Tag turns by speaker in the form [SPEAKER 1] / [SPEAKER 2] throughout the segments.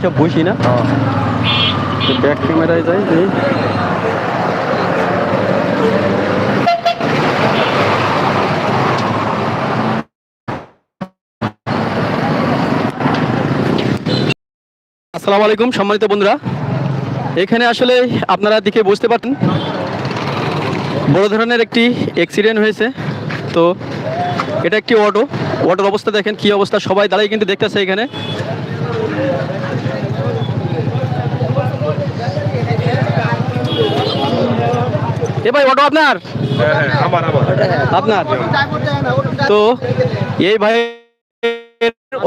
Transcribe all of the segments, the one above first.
[SPEAKER 1] এসব বসি না। ব্যাক ক্যামেরায় যাই এই আসসালামু আলাইকুম সম্মানিত বন্ধুরা। এখানে আসলে আপনারা দেখে বুঝতে পারতেন বড় ধরনের একটি অ্যাক্সিডেন্ট হয়েছে। তো এটা একটি অটো অটোর অবস্থা দেখেন কি অবস্থা সবাই দাঁড়িয়ে কিন্তু দেখতেছে এখানে। এ ভাই অটো আপনার?
[SPEAKER 2] আমার আমার।
[SPEAKER 1] আপনার। তো এই ভাই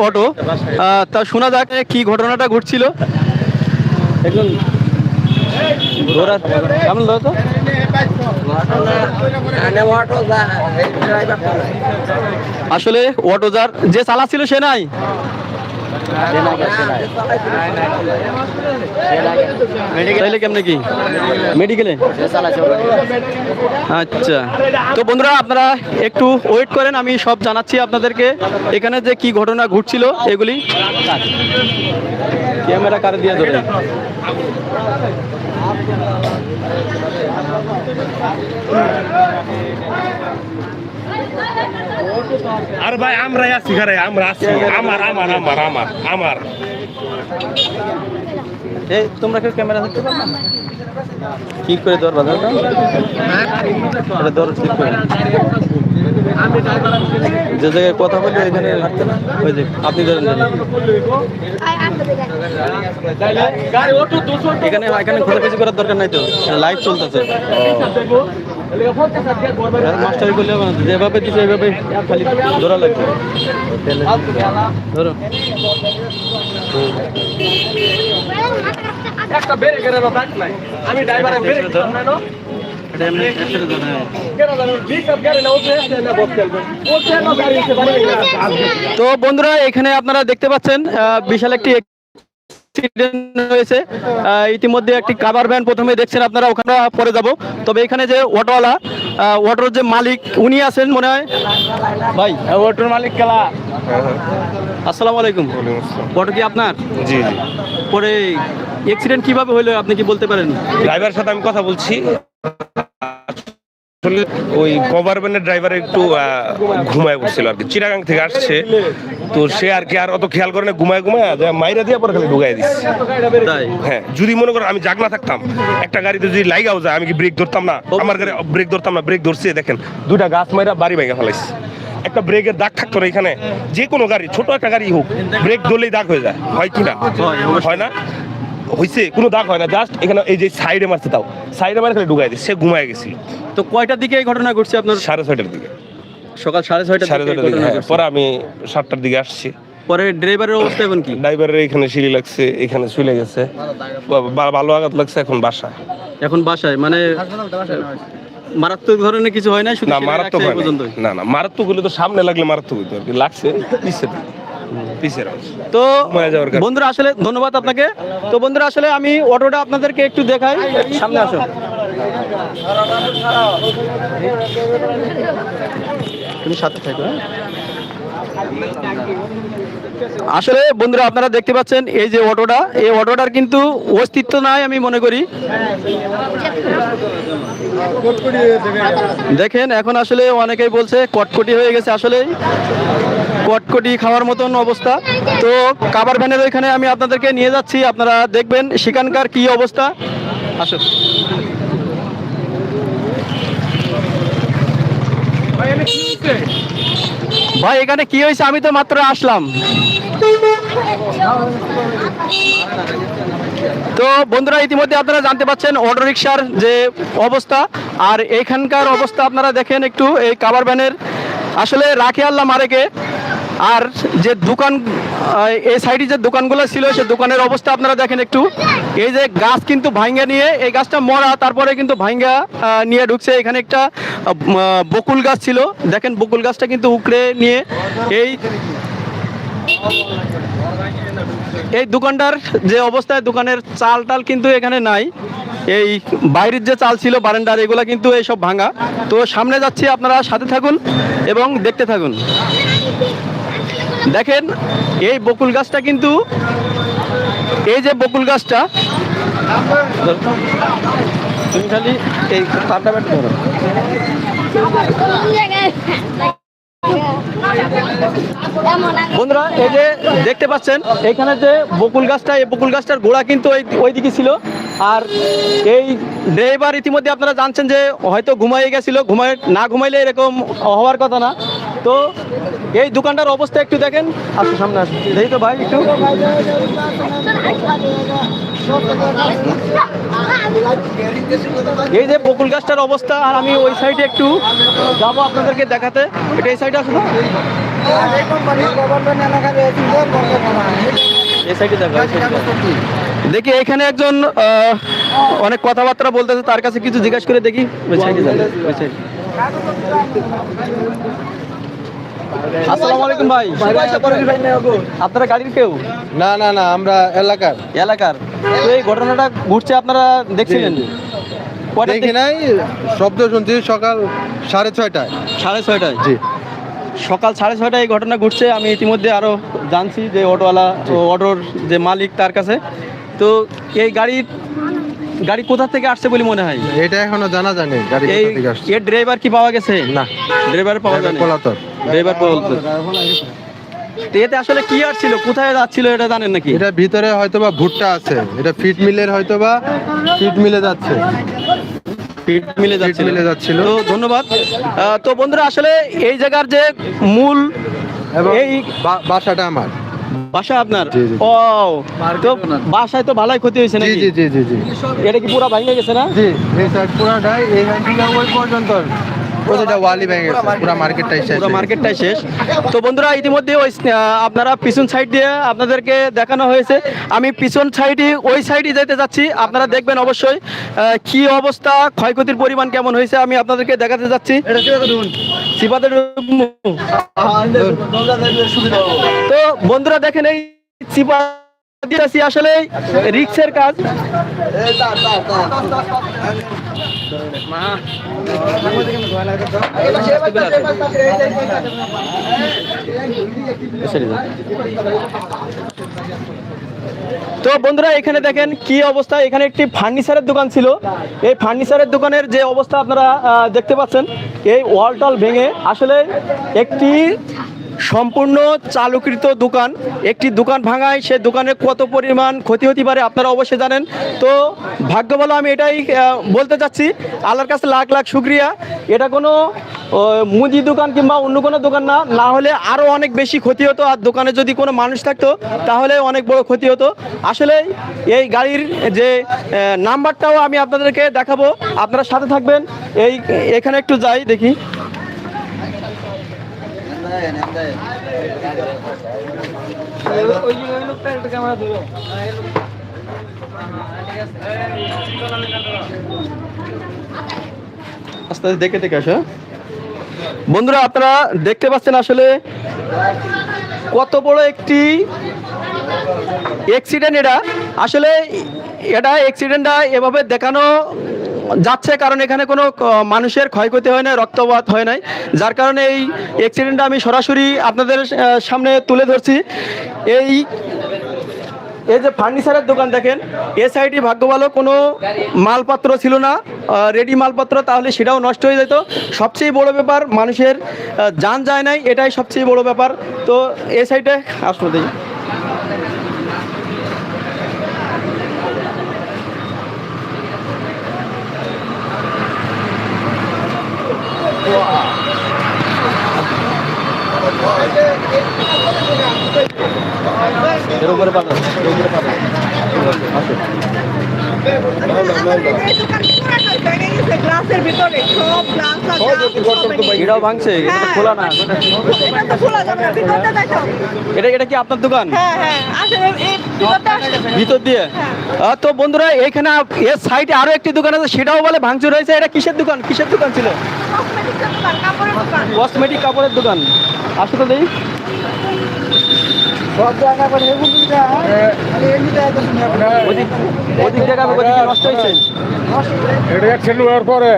[SPEAKER 1] অটো তা শোনা যাক কি ঘটনাটা ঘটছিল। একজন ঘোরা কেমন তো আসলে অটো যার যে চালাচ্ছিল সে নাই? আচ্ছা। তো বন্ধুরা, আপনারা একটু ওয়েট করেন, আমি সব জানাচ্ছি আপনাদেরকে। এখানে যে কি ঘটনা ঘটছিল, এগুলি ক্যামেরা কারে দিয়ে ধরে?
[SPEAKER 2] আর ভাই আমরা আছি ঘরে আমরা আছি। আমার আমার আমার আমার আমার।
[SPEAKER 1] তোমরা কেউ ক্যামেরা ধরতে পারো না? ঠিক করে ধর বাজার এটা ধর ঠিক করে। যে জায়গায় কথা বলি ওইখানে রাখতে না? ওই যে আপনি ধরেন ধরেন। এখানে এখানে খোঁজাখুঁজি করার দরকার নাই তো। লাইভ চলতেছে। মাস্টারি করলে হবে না তো। যেভাবে দিচ্ছে ওইভাবে খালি ধরা লাগবে ধরো
[SPEAKER 3] একটা বেড়ে গেলে নাই আমি ড্রাইভারে বেড়ে গেলাম না no?
[SPEAKER 1] এটা এমনি একসাথে ধরে হ্যাঁ। তো বন্ধুরা এখানে আপনারা দেখতে পাচ্ছেন বিশাল একটি অ্যাক্সিডেন্ট হয়েছে। ইতিমধ্যে একটি কাভার ভ্যান প্রথমে দেখছেন আপনারা ওখানে পরে যাব। তবে এখানে যে অটোওয়ালা অটোর যে মালিক উনি আছেন মনে হয়? ভাই অটোর মালিক কেলা? আসসালামু আলাইকুম। অটো কি আপনার?
[SPEAKER 2] জি জি।
[SPEAKER 1] পরে অ্যাক্সিডেন্ট কীভাবে হলো আপনি কি বলতে পারেন?
[SPEAKER 2] ড্রাইভার সাথে আমি কথা বলছি। আসলে ওই কভার ভ্যানের ড্রাইভার একটু ঘুমায় পড়ছিল আর কি। চিরাগাং থেকে আসছে। তো সে আর কি আর অত খেয়াল করে না ঘুমায় ঘুমায় মাইরা দিয়ে পরে খালি ঢুকাই দিচ্ছে হ্যাঁ যদি মনে করো আমি জাগনা থাকতাম একটা গাড়িতে যদি লাইগাও যায় আমি কি ব্রেক ধরতাম না? আমার গাড়ি ব্রেক ধরতাম না ব্রেক ধরছে দেখেন দুইটা গাছ মাইরা বাড়ি ভেঙে ফেলাইছে। একটা ব্রেকের দাগ থাকতো না এখানে। যে কোনো গাড়ি ছোট একটা গাড়ি হোক ব্রেক ধরলেই দাগ হয়ে যায়। হয় কি না?
[SPEAKER 1] হয়
[SPEAKER 2] না? হয়েছে কোনো দাগ হয় না জাস্ট এখানে এই যে সাইডে মারছে তাও। সাইডে মারে খালি ঢুকাই দিচ্ছে সে ঘুমায় গেছিল
[SPEAKER 1] তো কয়টার দিকে এই ঘটনা ঘটছে আপনার?
[SPEAKER 2] সাড়ে ছয়টার দিকে।
[SPEAKER 1] সকাল সাড়ে ছয়টা
[SPEAKER 2] সাড়ে ছয়টার দিকে হ্যাঁ পরে আমি সাতটার দিকে আসছি।
[SPEAKER 1] পরে ড্রাইভারের অবস্থা এখন কি?
[SPEAKER 2] ড্রাইভারের এখানে সিঁড়ি লাগছে এখানে শুলে গেছে। বা- ভালো আঘাত লাগছে এখন বাসায়।
[SPEAKER 1] এখন বাসায় মানে মারাত্মক ধরনের কিছু হয় না শুধু
[SPEAKER 2] না
[SPEAKER 1] সেলাই
[SPEAKER 2] মারাত্মক
[SPEAKER 1] রাখছে এই
[SPEAKER 2] হয় না না মারাত্মক হলে তো সামনে লাগলে মারাত্মক হইতো আর কি লাগছে পিছের
[SPEAKER 1] তো। বন্ধুরা আসলে ধন্যবাদ আপনাকে। তো বন্ধুরা আসলে আমি অটোটা আপনাদেরকে একটু দেখাই। সামনে আসো। তুমি সাথে থাকো হ্যাঁ? আসলে বন্ধুরা আপনারা দেখতে পাচ্ছেন এই যে অটোটা। এই অটোটার কিন্তু অস্তিত্ব নাই আমি মনে করি। দেখেন এখন আসলে অনেকেই বলছে কটকটি হয়ে গেছে আসলে কটকটি খাওয়ার মতন অবস্থা। তো কাবার ভ্যানের ওইখানে আমি আপনাদেরকে নিয়ে যাচ্ছি আপনারা দেখবেন সেখানকার কি অবস্থা। আসো ভাই এখানে কি হয়েছে? আমি তো মাত্র আসলাম। তো বন্ধুরা ইতিমধ্যে আপনারা জানতে পাচ্ছেন অটো রিক্সার যে অবস্থা। আর এখানকার অবস্থা আপনারা দেখেন একটু এই কাবার ভ্যানের। আসলে রাখে আল্লাহ মারেকে। আর যে দোকান এই সাইডে যে দোকানগুলো ছিল, সে দোকানের অবস্থা আপনারা দেখেন একটু। এই যে গাছ কিন্তু ভাঙ্গা নিয়ে, এই গাছটা মরা, তারপরে কিন্তু ভাঙ্গা নিয়ে ঢুকছে। এখানে একটা বকুল গাছ ছিল। দেখেন বকুল গাছটা কিন্তু উকড়ে নিয়ে, এই এই দোকানটার যে অবস্থায়, দোকানের চাল টাল কিন্তু এখানে নাই। এই বাইরের যে চাল ছিল বারান্ডার এগুলা কিন্তু এই সব ভাঙা। তো সামনে যাচ্ছি, আপনারা সাথে থাকুন এবং দেখতে থাকুন। দেখেন, এই বকুল গাছটা কিন্তু, এই যে বকুল গাছটা, তুমি খালি এই ব্যাট ধরো বন্ধুরা, এই যে দেখতে পাচ্ছেন, এখানে যে বকুল গাছটা, এই বকুল গাছটার গোড়া কিন্তু ওই ওইদিকে ছিল। আর এই ড্রাইভার ইতিমধ্যে আপনারা জানছেন যে হয়তো ঘুমাইয়ে গেছিল ঘুমাই না ঘুমাইলে এরকম হওয়ার কথা না। তো এই দোকানটার অবস্থা একটু দেখেন। আসো সামনে আসো দেখি তো ভাই, একটু। এই যে বকুল গাছটার অবস্থা, আর আমি ওই সাইডে একটু যাব আপনাদেরকে দেখাতে। এটা এই সাইডে আসো এই সাইডে দেখো, এই side এ। দেখি। এখানে একজন অনেক কথাবার্তা বলতেছে, তার কাছে কিছু জিজ্ঞাসা করে দেখি। ওই সাইডে যাব ওই সাইডে আসসালামু আলাইকুম ভাই। আপনারা গাড়ির কেউ?
[SPEAKER 4] না না না আমরা এলাকার।
[SPEAKER 1] এলাকার। তো এই ঘটনাটা ঘটছে আপনারা দেখছিলেন? কয়টার
[SPEAKER 4] দেখি
[SPEAKER 1] দিকে?
[SPEAKER 4] নাই শব্দ শুনছি সকাল সাড়ে ছয়টায়।
[SPEAKER 1] সাড়ে ছয়টায়?
[SPEAKER 4] জি।
[SPEAKER 1] সকাল সাড়ে ছয়টায় এই ঘটনা ঘটছে আমি ইতিমধ্যে আরও জানছি যে অটোওয়ালা ও অটোর যে মালিক তার কাছে। তো এই গাড়ির গাড়ি কোথা থেকে আসছে বলে মনে হয়?
[SPEAKER 4] এটা এখনও জানা জানি গাড়ি কোথা থেকে আসছে।
[SPEAKER 1] এর ড্রাইভার কি পাওয়া গেছে?
[SPEAKER 4] না।
[SPEAKER 1] ড্রাইভার পাওয়া যায়
[SPEAKER 4] পলাতক।
[SPEAKER 1] ড্রাইভার তো এতে আসলে কি আর ছিল কোথায় যাচ্ছিল এটা জানেন নাকি?
[SPEAKER 4] এটা ভিতরে হয়তোবা ভুট্টা আছে। এটা ফিট মিলের হয়তোবা ফিট মিলে যাচ্ছে।
[SPEAKER 1] পিট মিলে যাচ্ছিল।
[SPEAKER 4] মিলে যাচ্ছিল।
[SPEAKER 1] তো ধন্যবাদ। তো বন্ধুরা আসলে এই জায়গার যে মূল
[SPEAKER 4] এবং
[SPEAKER 1] এই
[SPEAKER 4] বাসাটা আমার।
[SPEAKER 1] বাসা আপনার। ও তো বাসায় তো ভালোই ক্ষতি হয়েছে নাকি?
[SPEAKER 4] জি জি জি জি।
[SPEAKER 1] এটা কি পুরো ভেঙে গেছে না?
[SPEAKER 4] জি এই সাইড পুরাটাই এইখান থেকে ওই পর্যন্ত প্রতিটা ওয়ালি ভেঙে গেছে পুরা মার্কেটটাই শেষ
[SPEAKER 1] পুরো মার্কেটটাই শেষ। তো বন্ধুরা ইতিমধ্যে ওই আপনারা পিছন সাইড দিয়ে আপনাদেরকে দেখানো হয়েছে। আমি পিছন সাইডে ওই সাইডে যেতে যাচ্ছি। আপনারা দেখবেন অবশ্যই আহ, কি অবস্থা ক্ষয়ক্ষতির পরিমাণ কেমন হয়েছে আমি আপনাদেরকে দেখাতে যাচ্ছি। সিপাতে তো বন্ধুরা দেখেন এই চিপা আসলে রিক্সের কাজ। তো বন্ধুরা, এখানে দেখেন কি অবস্থা। এখানে একটি ফার্নিচারের দোকান ছিল। এই ফার্নিচারের দোকানের যে অবস্থা আপনারা দেখতে পাচ্ছেন, এই ওয়াল টল ভেঙে আসলে একটি সম্পূর্ণ চালুকৃত দোকান। একটি দোকান ভাঙায়, সে দোকানে কত পরিমাণ ক্ষতি হতে পারে আপনারা অবশ্যই জানেন। তো ভাগ্য ভালো আমি এটাই বলতে চাচ্ছি। আল্লাহর কাছে লাখ লাখ শুক্রিয়া। এটা কোনো মুদি দোকান কিংবা অন্য কোনো দোকান না। না হলে আরও অনেক বেশি ক্ষতি হতো। আর দোকানে যদি কোনো মানুষ থাকতো, তাহলে অনেক বড় ক্ষতি হতো। আসলে এই গাড়ির যে নাম্বারটাও আমি আপনাদেরকে দেখাবো। আপনারা সাথে থাকবেন। এই, এখানে একটু যাই দেখি। আস্তে আস্তে দেখে দেখে আসো? বন্ধুরা আপনারা দেখতে পাচ্ছেন আসলে কত বড় একটি অ্যাক্সিডেন্ট এটা? আসলে এটা অ্যাক্সিডেন্টটা এভাবে দেখানো যাচ্ছে কারণ এখানে কোনো মানুষের ক্ষয়ক্ষতি হয় না রক্তপাত হয় নাই। যার কারণে এই অ্যাক্সিডেন্টটা আমি সরাসরি আপনাদের সামনে তুলে ধরছি। এই এই যে ফার্নিচারের দোকান দেখেন এ সাইডে ভাগ্য ভালো কোনো মালপত্র ছিল না রেডি মালপত্র, তাহলে সেটাও নষ্ট হয়ে যেত। সবচেয়ে বড় ব্যাপার, মানুষের যান যায় নাই, এটাই সবচেয়ে বড় ব্যাপার। তো এ সাইডে আসলো দেখি। এর উপরে এর উপরে
[SPEAKER 5] ভিতরে
[SPEAKER 1] এটাও ভাঙছে এটা খোলা না।
[SPEAKER 5] এটা।
[SPEAKER 1] এটা কি আপনার দোকান?
[SPEAKER 5] আসলে আসলে
[SPEAKER 1] দিয়ে তো বন্ধুরা এখানে এর সাইডে আরও একটি দোকান আছে সেটাও বলে ভাঙচুর হয়েছে। এটা কিসের দোকান? কিসের দোকান ছিল? কসমেটিক কাপড়ের দোকান। আসো তো দেখি। হ্যাঁ। হ্যাঁ। ওদিক
[SPEAKER 6] ওদিক জায়গা হওয়ার পরে।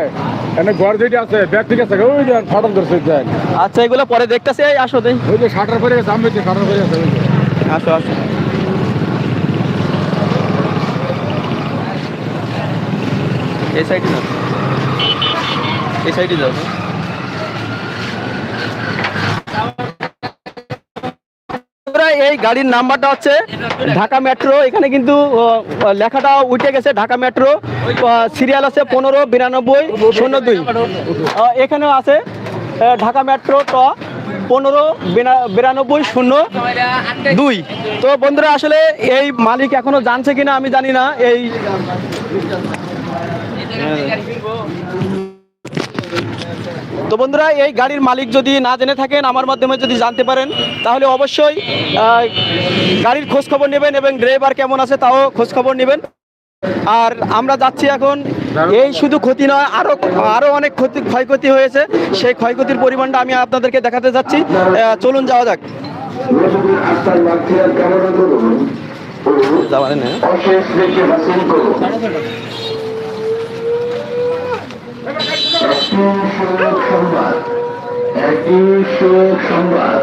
[SPEAKER 6] এনে ঘর যেটা আছে ব্যাগ ঠিক ওই যে ফাটল
[SPEAKER 1] আচ্ছা এগুলো পরে দেখতেছি এই আসো দেই।
[SPEAKER 6] ওই যে পরে দাম শাটার পরে আছে
[SPEAKER 1] আসো আসো। এই সাইডে যাও। এই সাইডে যাও। এই গাড়ির নাম্বারটা হচ্ছে ঢাকা মেট্রো। এখানে কিন্তু লেখাটা উঠে গেছে, ঢাকা মেট্রো। সিরিয়াল আছে পনেরো, বিরানব্বই, শূন্য দুই। এখানেও আছে ঢাকা মেট্রো ট, পনেরো বিরানব্বই, শূন্য দুই। তো বন্ধুরা, আসলে এই মালিক এখনও জানছে কিনা আমি জানি না। এই তো বন্ধুরা এই গাড়ির মালিক যদি না জেনে থাকেন আমার মাধ্যমে যদি জানতে পারেন তাহলে অবশ্যই গাড়ির খোঁজ খবর নেবেন এবং ড্রাইভার কেমন আছে তাও খোঁজ খবর নেবেন। আর আমরা যাচ্ছি এখন এই শুধু ক্ষতি নয় আরও আরও অনেক ক্ষতি ক্ষয়ক্ষতি হয়েছে। সেই ক্ষয়ক্ষতির পরিমাণটা আমি আপনাদেরকে দেখাতে যাচ্ছি। চলুন যাওয়া যাক। যাওয়া না
[SPEAKER 7] সংবাদ একটি শোক সংবাদ।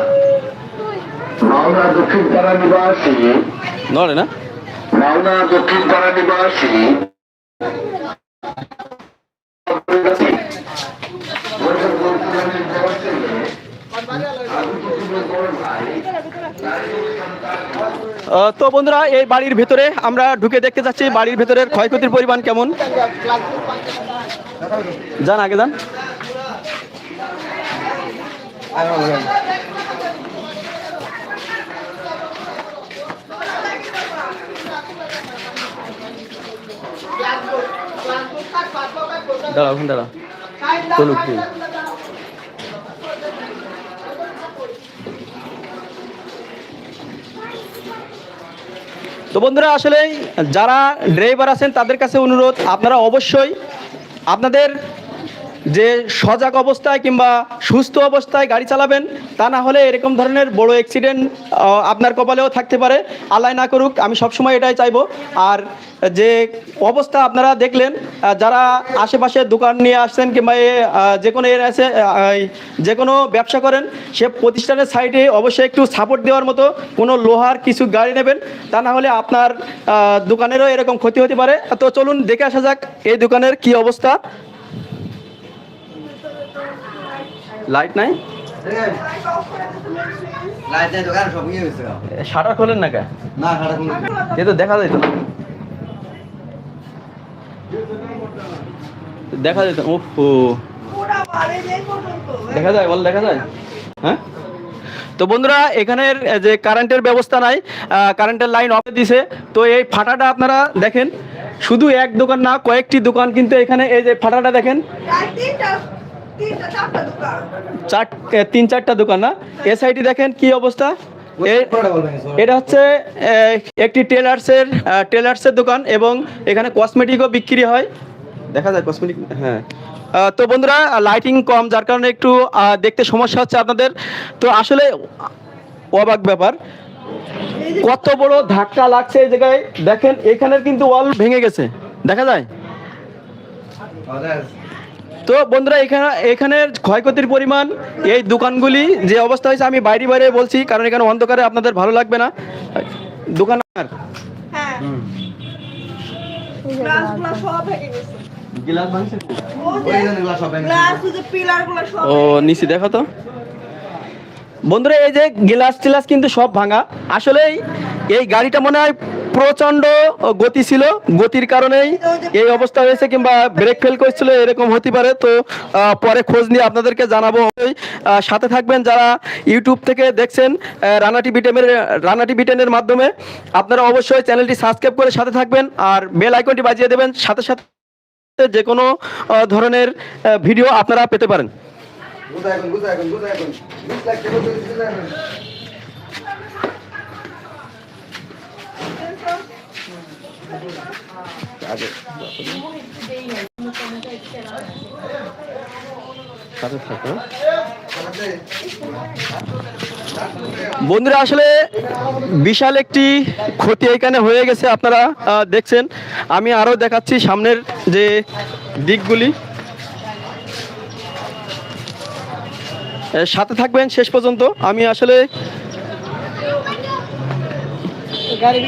[SPEAKER 7] মাওনা দক্ষিণ পাড়া নিবাসী।
[SPEAKER 1] নড়ে না?
[SPEAKER 7] মাওনা দক্ষিণ পাড়া নিবাসী।
[SPEAKER 1] তো বন্ধুরা, এই বাড়ির ভেতরে আমরা ঢুকে দেখতে যাচ্ছি বাড়ির ভেতরের ক্ষয়ক্ষতির পরিমাণ কেমন? যান, আগে যান। দাঁড়া দাঁড়া চলুক। তো বন্ধুরা আসলে যারা ড্রাইভার আছেন তাদের কাছে অনুরোধ আপনারা অবশ্যই আপনাদের যে সজাগ অবস্থায় কিংবা সুস্থ অবস্থায় গাড়ি চালাবেন, তা না হলে এরকম ধরনের বড় অ্যাক্সিডেন্ট আপনার কপালেও থাকতে পারে। আল্লাহ না করুক, আমি সবসময় এটাই চাইব। আর যে অবস্থা আপনারা দেখলেন যারা আশেপাশে দোকান নিয়ে আসছেন কিংবা যে কোনো এর আছে যে কোনো ব্যবসা করেন, সে প্রতিষ্ঠানের সাইডে অবশ্যই একটু সাপোর্ট দেওয়ার মতো কোনো লোহার কিছু গাড়ি নেবেন। তা না হলে আপনার দোকানেরও এরকম ক্ষতি হতে পারে। তো চলুন দেখে আসা যাক, এই দোকানের কি অবস্থা। লাইট নাই? শাটার খোলেন না কে
[SPEAKER 4] না সারা কোনো
[SPEAKER 1] এ তো দেখা যেত দেখা যেত ও
[SPEAKER 5] পুরা বাড়ি যেই পর্যন্ত
[SPEAKER 1] দেখা যায় বল দেখা যায়। হ্যাঁ? তো বন্ধুরা এখানের যে কারেন্টের ব্যবস্থা নাই কারেন্টের লাইন অফ দিছে। তো এই ফাটাটা আপনারা দেখেন শুধু এক দোকান না কয়েকটি দোকান কিন্তু এখানে এই যে ফাটাটা দেখেন। চার তিন চারটা দোকান না? এ সাইডে দেখেন কি অবস্থা? এটা হচ্ছে একটি টেলার্সের টেলার্সের দোকান এবং এখানে কসমেটিকও বিক্রি হয়। দেখা যায় কসমেটিক হ্যাঁ। তো বন্ধুরা, লাইটিং কম, যার কারণে একটু দেখতে সমস্যা হচ্ছে আপনাদের। তো আসলে অবাক ব্যাপার, কত বড় ধাক্কা লাগছে এই জায়গায়। দেখেন, এখানের কিন্তু ওয়াল ভেঙে গেছে। দেখা যায়? তো বন্ধুরা এখানে এখানের ক্ষয়ক্ষতির পরিমাণ এই দোকানগুলি যে অবস্থা হয়েছে আমি বাইরে বাইরে বলছি কারণ এখানে অন্ধকারে আপনাদের ভালো লাগবে না। দোকান
[SPEAKER 5] হ্যাঁ। গ্লাসগুলো সব ভেঙে গেছে।
[SPEAKER 1] গ্লাস ভাঙছে?
[SPEAKER 5] ও যে গ্লাস ওই যে পিলারগুলো সব
[SPEAKER 1] ও নিচে দেখো তো। বন্ধুরা এই যে গ্লাস টিলাস কিন্তু সব ভাঙা। আসলেই এই গাড়িটা মনে হয় প্রচণ্ড গতি ছিল গতির কারণেই এই অবস্থা হয়েছে কিংবা ব্রেক ফেল করছিল, এরকম হতে পারে। তো পরে খোঁজ নিয়ে আপনাদেরকে জানাব সাথে থাকবেন যারা ইউটিউব থেকে দেখছেন রানা টিভি টেনের রানা টিভি টেনের মাধ্যমে। আপনারা অবশ্যই চ্যানেলটি সাবস্ক্রাইব করে সাথে থাকবেন আর বেল আইকনটি বাজিয়ে দেবেন, সাথে সাথে যে কোনো ধরনের ভিডিও আপনারা পেতে পারেন
[SPEAKER 4] বুঝা এখন বুঝা এখন বুঝা এখন বিশ লাখ টাকা তো বুঝা এখন
[SPEAKER 1] বন্ধুরা, আসলে বিশাল একটি ক্ষতি এখানে হয়ে গেছে আপনারা দেখছেন। আমি আরও দেখাচ্ছি সামনের যে দিকগুলি। সাথে থাকবেন শেষ পর্যন্ত। আমি আসলে গাড়ির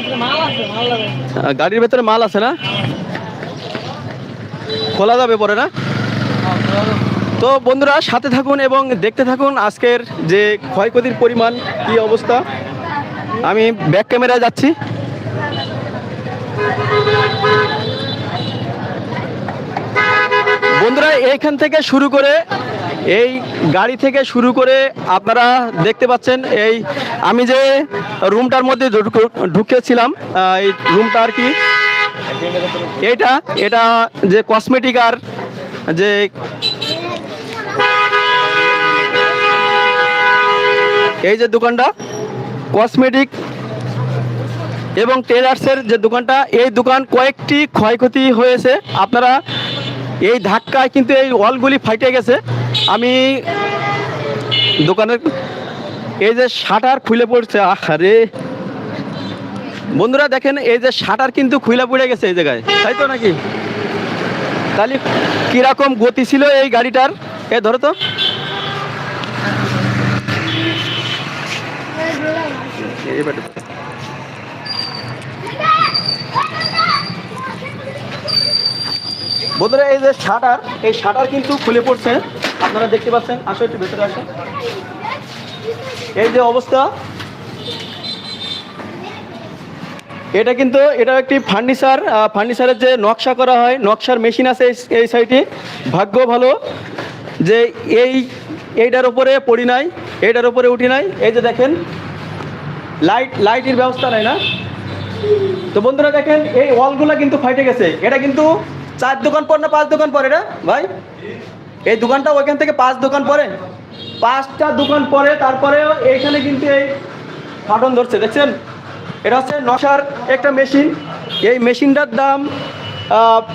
[SPEAKER 1] ভেতরে মাল আছে না? খোলা যাবে পরে না? তো বন্ধুরা, সাথে থাকুন এবং দেখতে থাকুন আজকের যে ক্ষয়ক্ষতির পরিমাণ, কি অবস্থা। আমি ব্যাক ক্যামেরায় যাচ্ছি। বন্ধুরা, এইখান থেকে শুরু করে এই গাড়ি থেকে শুরু করে আপনারা দেখতে পাচ্ছেন, এই আমি যে রুমটার মধ্যে ঢুকে- ঢুকেছিলাম এই রুমটা আর কি এটা এটা যে কসমেটিক আর যে এই যে দোকানটা কসমেটিক এবং টেলার্সের যে দোকানটা, এই দোকান কয়েকটি ক্ষয়ক্ষতি হয়েছে। আপনারা এই ধাক্কায় কিন্তু এই ওয়ালগুলি ফাইটে গেছে। আমি দোকানের এই যে শাটার খুলে পড়ছে আরে বন্ধুরা দেখেন, এই যে শাটার কিন্তু খুলে পড়ে গেছে এই জায়গায়, তাই তো নাকি? তাহলে কীরকম গতি ছিল এই গাড়িটার? এ ধরো তো। এই বন্ধুরা, এই যে শাটার, এই শাটার কিন্তু খুলে পড়ছে। আপনারা দেখতে পাচ্ছেন, আসো একটু ভেতরে আসো। এই যে অবস্থা। এটা কিন্তু এটা একটি ফার্নিচার ফার্নিচারের যে নকশা করা হয়, নকশার মেশিন আছে এই- সাইডে। ভাগ্য ভালো যে এই, এইটার উপরে পড়ি নাই, এইটার উপরে উঠি নাই। এই যে দেখেন, লাইট, লাইটের ব্যবস্থা নাই না? তো বন্ধুরা দেখেন, এই ওয়ালগুলো কিন্তু ফাইটে গেছে। এটা কিন্তু চার দোকান পর না পাঁচ দোকান পরে এটা ভাই, এই দোকানটা ওইখান থেকে পাঁচ দোকান পরে? পাঁচটা দোকান পরে তারপরে এইখানে কিন্তু এই ফাটন ধরছে, দেখছেন? এটা হচ্ছে নশার একটা মেশিন। এই মেশিনটার দাম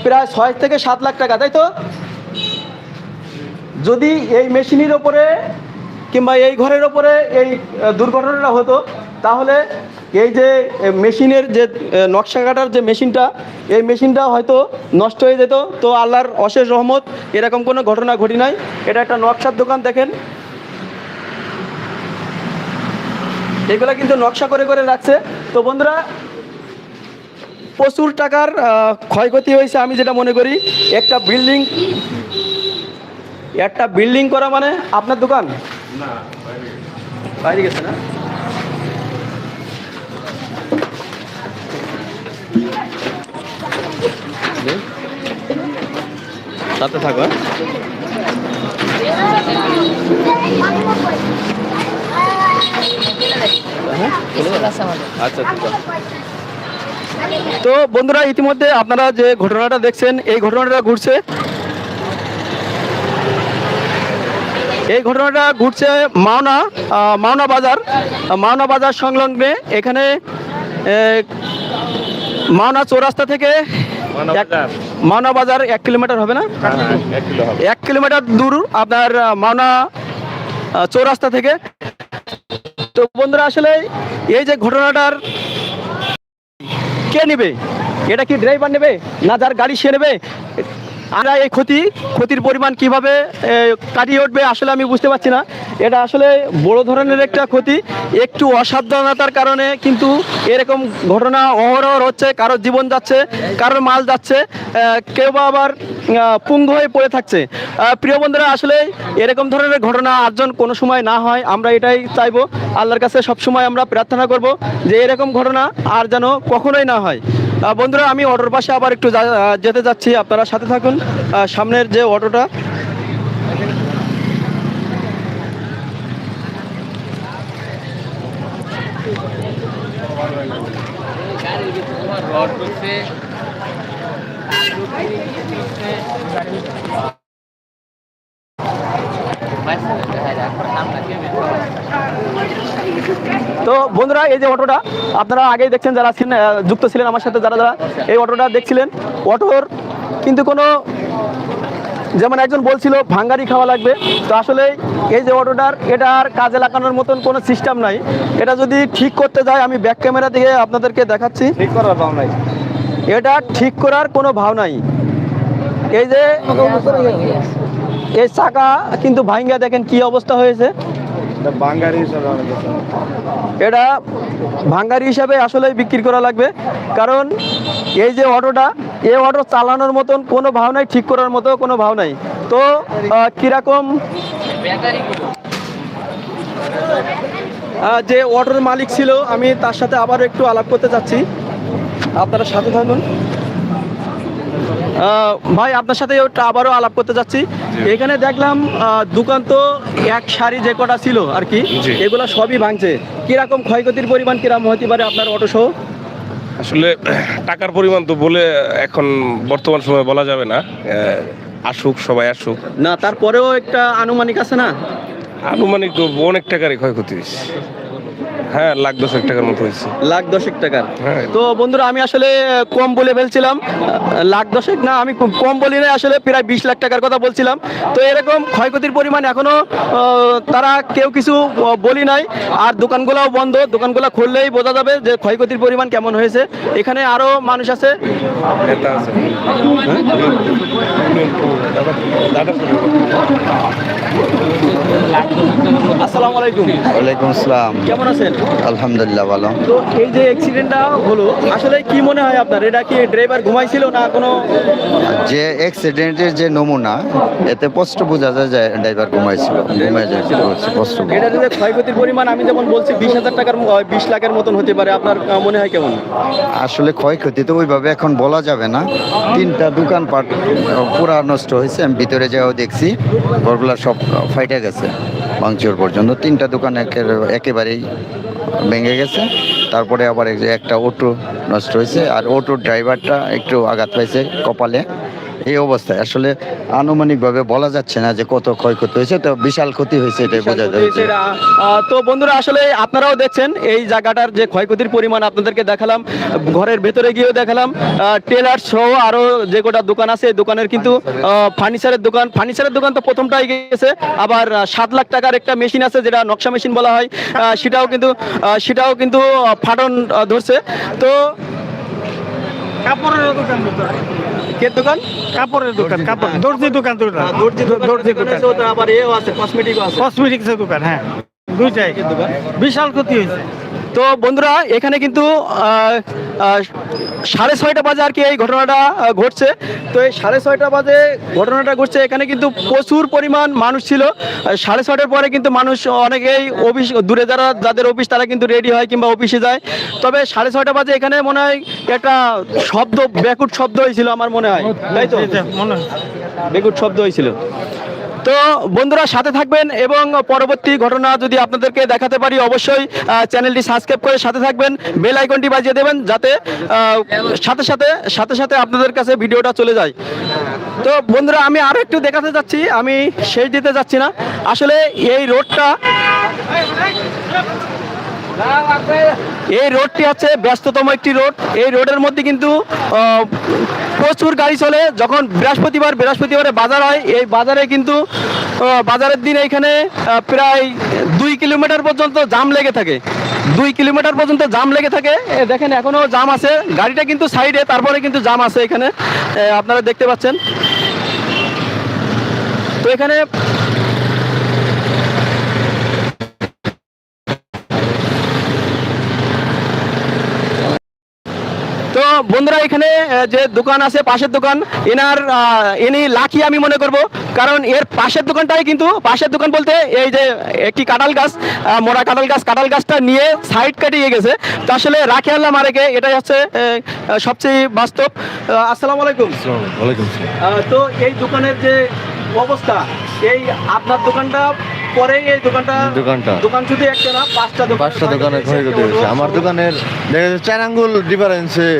[SPEAKER 1] প্রায় ছয় থেকে সাত লাখ টাকা, তাই তো? যদি এই মেশিনের ওপরে কিংবা এই ঘরের ওপরে এই দুর্ঘটনাটা হতো তাহলে এই যে মেশিনের যে নকশা কাটার যে মেশিনটা এই মেশিনটা হয়তো নষ্ট হয়ে যেত। তো আল্লাহর অশেষ রহমত এরকম কোনো ঘটনা ঘটি নাই। এটা একটা নকশার দোকান দেখেন। এগুলা কিন্তু নকশা করে করে রাখছে। তো বন্ধুরা প্রচুর টাকার ক্ষয়ক্ষতি হয়েছে আমি যেটা মনে করি। একটা বিল্ডিং একটা বিল্ডিং করা মানে আপনার দোকান? বাইরে গেছে না? দে। সাথে থাকো হ্যাঁ? আচ্ছা তো বন্ধুরা, ইতিমধ্যে আপনারা যে ঘটনাটা দেখছেন, এই ঘটনাটা ঘটছে এই ঘটনাটা ঘটছে মাওনা মাওনা বাজার মাওনা বাজার সংলগ্নে এখানে মাওনা চৌরাস্তা থেকে মাওনা বাজার এক কিলোমিটার হবে না? এক কিলোমিটার দূর আপনার মাওনা চৌরাস্তা থেকে। তো বন্ধুরা আসলে এই যে ঘটনাটার কে নেবে? এটা কি ড্রাইভার নেবে? না যার গাড়ি সে নেবে? আমরা এই ক্ষতি, ক্ষতির পরিমাণ কীভাবে কাটিয়ে উঠবে আসলে আমি বুঝতে পারছি না। এটা আসলে বড় ধরনের একটা ক্ষতি, একটু অসাবধানতার কারণে কিন্তু এরকম ঘটনা অহরহ হচ্ছে কারোর জীবন যাচ্ছে, কারোর মাল যাচ্ছে কেউ বা আবার পুঙ্গ হয়ে পড়ে থাকছে। প্রিয় বন্ধুরা, আসলে এরকম ধরনের ঘটনা আর্জন কোনো সময় না হয়, আমরা এটাই চাইব। আল্লাহর কাছে সবসময় আমরা প্রার্থনা করব যে এরকম ঘটনা আর যেন কখনোই না হয়। বন্ধুরা আমি অটোর পাশে আবার একটু যেতে যাচ্ছি। আপনারা সাথে থাকুন। সামনের যে অটোটা তো বন্ধুরা এই যে অটোটা আপনারা আগেই দেখছেন যারা আহ, যুক্ত ছিলেন আমার সাথে যারা যারা এই অটোটা দেখছিলেন অটোর কিন্তু কোনো যেমন একজন বলছিল ভাঙ্গারি খাওয়া লাগবে। তো আসলে এই যে অটোটার এটা আর কাজে লাগানোর মতন কোনো সিস্টেম নাই। এটা যদি ঠিক করতে যায় আমি ব্যাক ক্যামেরা দিয়ে আপনাদেরকে দেখাচ্ছি।
[SPEAKER 3] ঠিক করার পাও নাই।
[SPEAKER 1] এটা ঠিক করার কোনো ভাব নাই। এই যে এই চাকা কিন্তু ভাঙ্গা দেখেন কি অবস্থা হয়েছে। এটা ভাঙ্গারি হিসাবে আসলে বিক্রি করা লাগবে। কারণ এই যে অটোটা, এই অটো চালানোর মতন কোনো ভাব নাই, ঠিক করার মতো কোনো ভাব নাই। তো কীরকম? যে অটোর মালিক ছিল, আমি তার সাথে আবার একটু আলাপ করতে চাচ্ছি। আপনারা সাথে থাকুন। ভাই আপনার সাথে একটু আবারও আলাপ করতে যাচ্ছি। এখানে দেখলাম দোকান তো এক সারি যে কটা ছিল আর কি। এগুলো সবই ভাঙছে। কীরকম ক্ষয়ক্ষতির পরিমাণ কীরকম হতে পারে আপনার অটো সহ
[SPEAKER 2] আসলে টাকার পরিমাণ তো বলে এখন বর্তমান সময়ে বলা যাবে না। আসুক সবাই আসুক।
[SPEAKER 1] না তারপরেও একটা আনুমানিক আছে না?
[SPEAKER 2] আনুমানিক তো অনেক টাকারই ক্ষয়ক্ষতি হয়েছে। হ্যাঁ লাখ দশেক টাকার মতো হয়েছে।
[SPEAKER 1] লাখ দশেক টাকার।
[SPEAKER 2] হ্যাঁ।
[SPEAKER 1] তো বন্ধুরা আমি আসলে কম বলে ফেলছিলাম। লাখ দশেক? না আমি কম বলি না আসলে প্রায় বিশ লাখ টাকার কথা বলছিলাম। তো এরকম ক্ষয়ক্ষতির পরিমাণ এখনও তারা কেউ কিছু বলি নাই। আর দোকানগুলোও বন্ধ। দোকানগুলো খুললেই বোঝা যাবে যে ক্ষয়ক্ষতির পরিমাণ কেমন হয়েছে। এখানে আরও মানুষ আছে। আসসালামু আলাইকুম।
[SPEAKER 8] ওয়ালাইকুম আসসালাম।
[SPEAKER 1] কেমন আছেন?
[SPEAKER 8] আলহামদুলিল্লাহ ভালো।
[SPEAKER 1] তো এই যে অ্যাক্সিডেন্টটা হলো আসলে কি মনে হয় আপনার? এটা কি ড্রাইভার ঘুমাইছিল না কোনো
[SPEAKER 8] যে অ্যাক্সিডেন্টের যে নমুনা এতে স্পষ্ট বোঝা যায় যে ড্রাইভার ঘুমাইছিল ঘুমাই যায় স্পষ্ট
[SPEAKER 1] এটা যে ক্ষয়ক্ষতির পরিমাণ আমি যেমন বলছি বিশ হাজার টাকার বিশ লাখের মতন হতে পারে। আপনার মনে হয় কেমন?
[SPEAKER 8] আসলে ক্ষয়ক্ষতি তো ওইভাবে এখন বলা যাবে না। তিনটা দোকানপাট পুরা নষ্ট হয়েছে আমি ভিতরে যাও দেখছি। ঘরগুলা সব ফাইটে গেছে ভাঙচুর পর্যন্ত। তিনটা দোকান একেবারেই ভেঙে গেছে। তারপরে আবার একটা অটো নষ্ট হয়েছে, আর অটোর ড্রাইভারটা একটু আঘাত পাইছে কপালে। এই অবস্থায়। আসলে আনুমানিকভাবে বলা যাচ্ছে না যে কত ক্ষয়ক্ষতি হয়েছে তো বিশাল ক্ষতি হয়েছে এটাই বোঝা যাচ্ছে।
[SPEAKER 1] সেটা, আহ, তো বন্ধুরা আসলে আপনারাও দেখছেন এই জায়গাটার যে ক্ষয়ক্ষতির পরিমাণ আপনাদেরকে দেখালাম ঘরের ভেতরে গিয়েও দেখালাম। টেলার সহ আরও যে কটা দোকান আছে এই দোকানের কিন্তু ফার্নিচারের দোকান। ফার্নিচারের দোকান তো প্রথমটাই গেছে আবার সাত লাখ টাকার একটা মেশিন আছে যেটা নকশা মেশিন বলা হয়। সেটাও কিন্তু সেটাও কিন্তু ফাটন ধরছে। তো
[SPEAKER 3] কাপড়ের দোকান
[SPEAKER 1] কে দোকান?
[SPEAKER 3] কাপড়ের দোকান কাপড় দর্জি দোকান দুটা
[SPEAKER 1] দর্জি দোকান
[SPEAKER 3] দর্জি দোকান।
[SPEAKER 1] আছে, ওটা আবার এও আছে কসমেটিকও আছে।
[SPEAKER 3] কসমেটিক্সের দোকান হ্যাঁ। দুইটাই। বিশাল ক্ষতি হয়েছে।
[SPEAKER 1] তো বন্ধুরা এখানে কিন্তু সাড়ে ছয়টা বাজে আর কি এই ঘটনাটা ঘটছে। তো এই সাড়ে ছয়টা বাজে ঘটনাটা ঘটছে এখানে কিন্তু প্রচুর পরিমাণ মানুষ ছিল। সাড়ে ছয়টার পরে কিন্তু মানুষ অনেকেই অফিস দূরে যারা যাদের অফিস তারা কিন্তু রেডি হয় কিংবা অফিসে যায়। তবে সাড়ে ছয়টা বাজে এখানে মনে হয় একটা শব্দ ব্যাকুট শব্দ হয়েছিল আমার মনে হয়। তাই তো?
[SPEAKER 3] মনে হয়।
[SPEAKER 1] বেগুট শব্দ হয়েছিল। তো বন্ধুরা সাথে থাকবেন এবং পরবর্তী ঘটনা যদি আপনাদেরকে দেখাতে পারি, অবশ্যই চ্যানেলটি সাবস্ক্রাইব করে সাথে থাকবেন, বেল আইকনটি বাজিয়ে দেবেন যাতে সাথে সাথে সাথে সাথে আপনাদের কাছে ভিডিওটা চলে যায়। তো বন্ধুরা, আমি আরও একটু দেখাতে যাচ্ছি, আমি শেষ দিতে যাচ্ছি না। আসলে এই রোডটা এই রোডটি হচ্ছে ব্যস্ততম একটি রোড। এই রোডের মধ্যে কিন্তু প্রচুর গাড়ি চলে। যখন বৃহস্পতিবার, বৃহস্পতিবারে বাজার হয়, এই বাজারে কিন্তু বাজারের দিন এখানে প্রায় দুই কিলোমিটার পর্যন্ত জাম লেগে থাকে। দুই কিলোমিটার পর্যন্ত জাম লেগে থাকে। দেখেন, এখনও জাম আছে। গাড়িটা কিন্তু সাইডে, তারপরে কিন্তু জাম আছে এখানে। আপনারা দেখতে পাচ্ছেন। তো এখানে বন্ধুরা এখানে যে দোকান আছে পাশের দোকান এনার ইনি লাকি আমি মনে করব কারণ এর পাশের দোকানটাই কিন্তু পাশের দোকান বলতে এই যে একটি কাঁঠাল গাছ মোড়া কাঁঠাল গাছ কাঁঠাল গাছটা নিয়ে সাইড কাটিয়ে গেছে। তো আসলে রাখি আল্লাহ মারেকে এটাই হচ্ছে সবচেয়ে বাস্তব। আসসালামু আলাইকুম। তো এই দোকানের যে অবস্থা। এই আপনার দোকানটা পরে এই দোকানটা
[SPEAKER 9] দোকানটা।
[SPEAKER 1] দোকান শুধু একটা না পাঁচটা দোকান।
[SPEAKER 9] পাঁচটা দোকানের ক্ষয়ক্ষতি হয়েছে। আমার দোকানের দেখা যাচ্ছে চার আঙ্গুল ডিফারেন্সে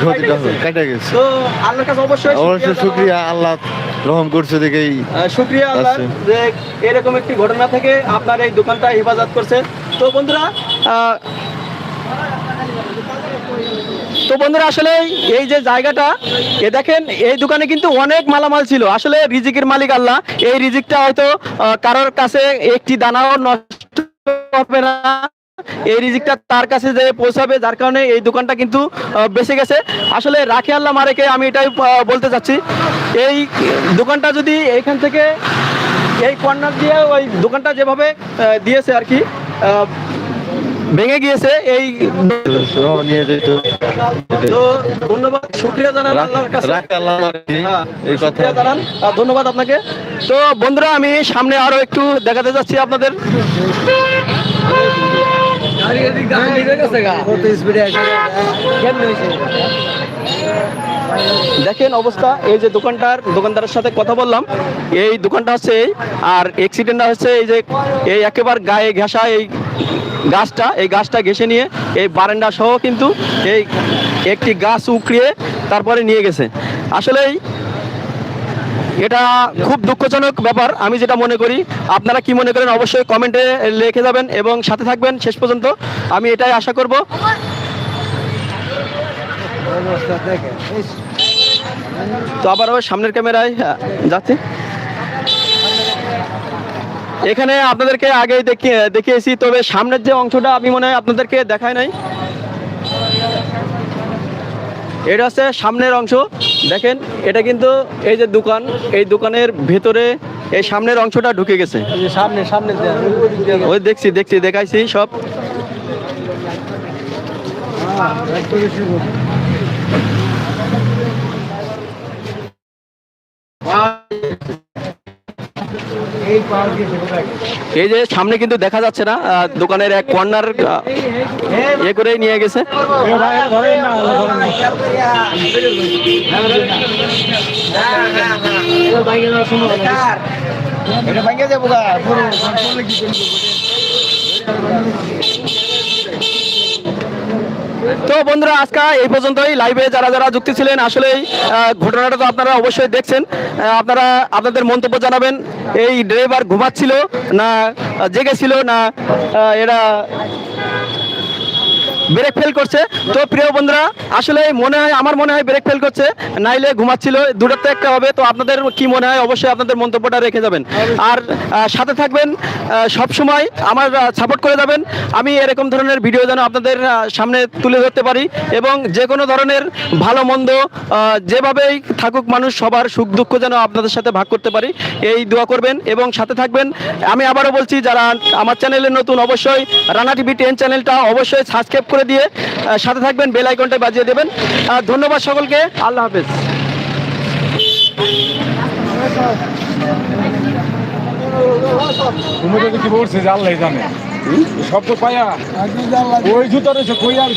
[SPEAKER 9] ক্ষতিটা কেটে গেছে।
[SPEAKER 1] তো আল্লাহর কাছে অবশ্যই
[SPEAKER 9] অবশ্যই শুক্রিয়া। আল্লাহ রহম করছে দেখেই
[SPEAKER 1] শুক্রিয়া আল্লাহ যে এরকম একটি ঘটনা থেকে আপনার এই দোকানটা হেফাজত করছে। তো বন্ধুরা তো বন্ধুরা, আসলে এই যে জায়গাটা, এ দেখেন, এই দোকানে কিন্তু অনেক মালামাল ছিল। আসলে রিজিকের মালিক আল্লাহ। এই রিজিকটা হয়তো কারোর কাছে একটি দানাও নষ্ট হবে না। এই রিজিকটা তার কাছে যে পৌঁছাবে, যার কারণে এই দোকানটা কিন্তু বেঁচে গেছে। আসলে রাখি আল্লাহ মারেকে, আমি এটাই বলতে চাচ্ছি। এই দোকানটা যদি এইখান থেকে, এই কর্নার দিয়ে ওই দোকানটা যেভাবে দিয়েছে আর কি ভেঙে গিয়েছে এই ধন্যবাদ শুক্রিয়া জানান আল্লাহর কাছে।
[SPEAKER 9] মারছি।
[SPEAKER 1] হ্যাঁ,
[SPEAKER 9] এই কথা।
[SPEAKER 1] জানান ধন্যবাদ আপনাকে। তো বন্ধুরা আমি সামনে আরও একটু দেখাতে যাচ্ছি আপনাদের। দেখেন অবস্থা এই যে দোকানটার দোকানদারের সাথে কথা বললাম। এই দোকানটা হচ্ছে এই আর অ্যাক্সিডেন্টটা হচ্ছে এই যে এই একেবারে গায়ে ঘেঁষা এই গাছটা, এই গাছটা ঘেঁষে নিয়ে এই বারান্দা সহ কিন্তু এই একটি গাছ উকড়িয়ে তারপরে নিয়ে গেছে। আসলেই এটা খুব দুঃখজনক ব্যাপার। আমি যেটা মনে করি, আপনারা কি মনে করেন অবশ্যই কমেন্টে লিখে যাবেন এবং সাথে থাকবেন শেষ পর্যন্ত। আমি এটাই আশা করব। তো আবার সামনের ক্যামেরায় যাচ্ছে। এখানে আপনাদেরকে আগেই দেখিয়ে দেখিয়েছি তবে সামনের যে অংশটা আমি মনে হয় আপনাদেরকে দেখায় নাই। এটা হচ্ছে সামনের অংশ। দেখেন এটা কিন্তু এই যে দোকান এই দোকানের ভেতরে এই সামনের অংশটা ঢুকে গেছে।
[SPEAKER 4] সামনে সামনে
[SPEAKER 1] ওই দেখছি দেখছি দেখাইছি সব। এই যে সামনে কিন্তু দেখা যাচ্ছে না আহ, দোকানের এক কর্নার ইয়ে করে নিয়ে গেছে। তো বন্ধুরা, আজকে এই পর্যন্তই। লাইভে যারা যারা যুক্তি ছিলেন, আসলেই ঘটনাটা তো আপনারা অবশ্যই দেখছেন। আপনারা আপনাদের মন্তব্য জানাবেন। এই ড্রাইভার ঘুমাচ্ছিল না জেগেছিল না এরা ব্রেক ফেল করছে। তো প্রিয় বন্ধুরা, আসলে মনে হয়, আমার মনে হয় ব্রেক ফেল করছে, নাইলে ঘুমাচ্ছিল দুটোর তো একটা হবে। তো আপনাদের কি মনে হয়? অবশ্যই আপনাদের মন্তব্যটা রেখে যাবেন। আর সাথে থাকবেন সব সময় আমার সাপোর্ট করে যাবেন। আমি এরকম ধরনের ভিডিও যেন আপনাদের সামনে তুলে ধরতে পারি এবং যে কোনো ধরনের ভালো, মন্দ যেভাবেই থাকুক মানুষ, সবার সুখ, দুঃখ যেন আপনাদের সাথে ভাগ করতে পারি, এই দোয়া করবেন। এবং সাথে থাকবেন, আমি আবারও বলছি, যারা আমার চ্যানেলে নতুন, অবশ্যই রানা টিভি টেন চ্যানেলটা অবশ্যই সাবস্ক্রাইব করে দিয়ে সাথে থাকবেন বেল আইকনটা বাজিয়ে দেবেন। ধন্যবাদ সকলকে, আল্লাহ হাফেজ।
[SPEAKER 6] কি বলছে আল্লাহ জানে। সব তো পায়া। ওই জুতো রয়েছে, কই আর